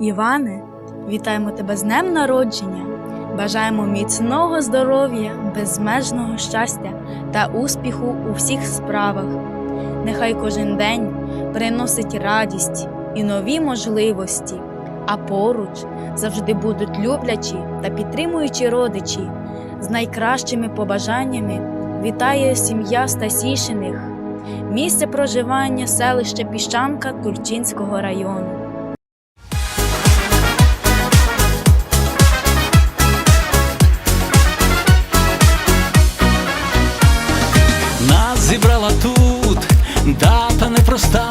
Іване, вітаємо тебе з днем народження. Бажаємо міцного здоров'я, безмежного щастя та успіху у всіх справах. Нехай кожен день приносить радість і нові можливості, а поруч завжди будуть люблячі та підтримуючі родичі. З найкращими побажаннями вітає сім'я Стасішиних, місце проживання селище Піщанка Тульчинського району. Дата непроста.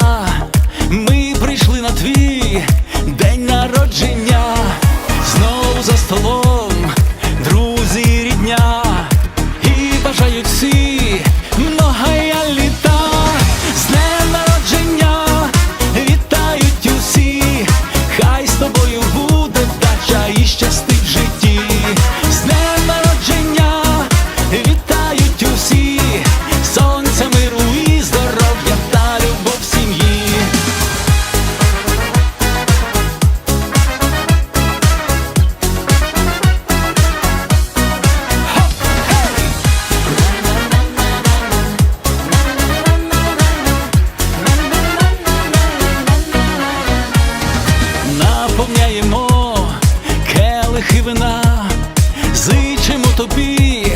Наповняємо келихи вина, зичимо тобі